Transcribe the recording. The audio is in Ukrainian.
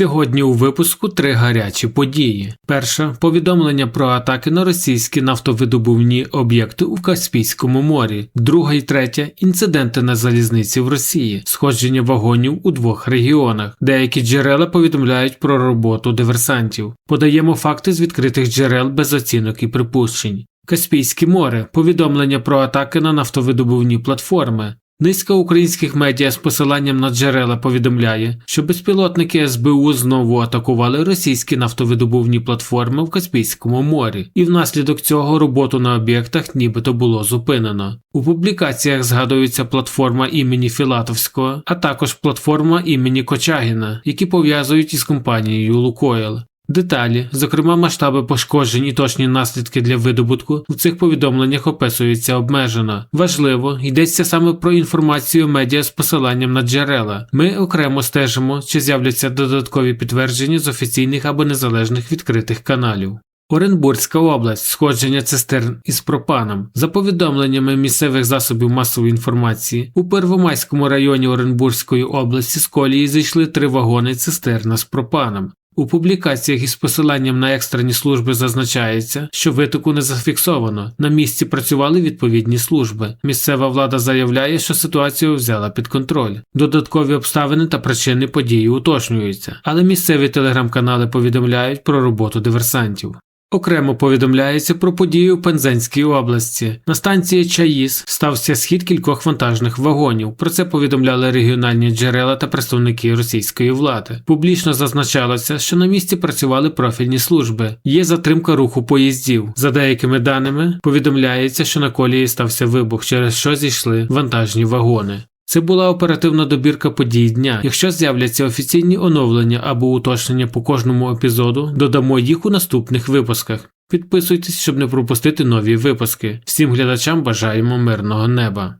Сьогодні у випуску три гарячі події. Перша повідомлення про атаки на російські нафтовидобувні об'єкти у Каспійському морі. Друга і третя інциденти на залізниці в Росії, сходження вагонів у двох регіонах. Деякі джерела повідомляють про роботу диверсантів. Подаємо факти з відкритих джерел без оцінок і припущень. Каспійське море повідомлення про атаки на нафтовидобувні платформи. Низка українських медіа з посиланням на джерела повідомляє, що безпілотники СБУ знову атакували російські нафтовидобувні платформи в Каспійському морі, і внаслідок цього роботу на об'єктах нібито було зупинено. У публікаціях згадується платформа імені Філатовського, а також платформа імені Кочагіна, які пов'язують із компанією Лукойл. Деталі, зокрема масштаби пошкоджень і точні наслідки для видобутку, в цих повідомленнях описуються обмежено. Важливо, йдеться саме про інформацію медіа з посиланням на джерела. Ми окремо стежимо, чи з'являться додаткові підтвердження з офіційних або незалежних відкритих каналів. Оренбурзька область сходження цистерн із пропаном. За повідомленнями місцевих засобів масової інформації, у Первомайському районі Оренбурзької області з колії зійшли три вагони цистерна з пропаном. У публікаціях із посиланням на екстрені служби зазначається, що витоку не зафіксовано. На місці працювали відповідні служби. Місцева влада заявляє, що ситуацію взяла під контроль. Додаткові обставини та причини події уточнюються, але місцеві телеграм-канали повідомляють про роботу диверсантів. Окремо повідомляється про подію в Пензенській області. На станції Чаїс стався схід кількох вантажних вагонів. Про це повідомляли регіональні джерела та представники російської влади. Публічно зазначалося, що на місці працювали профільні служби. Є затримка руху поїздів. За деякими даними повідомляється, що на колії стався вибух, через що зійшли вантажні вагони. Це була оперативна добірка подій дня. Якщо з'являться офіційні оновлення або уточнення по кожному епізоду, додамо їх у наступних випусках. Підписуйтесь, щоб не пропустити нові випуски. Всім глядачам бажаємо мирного неба.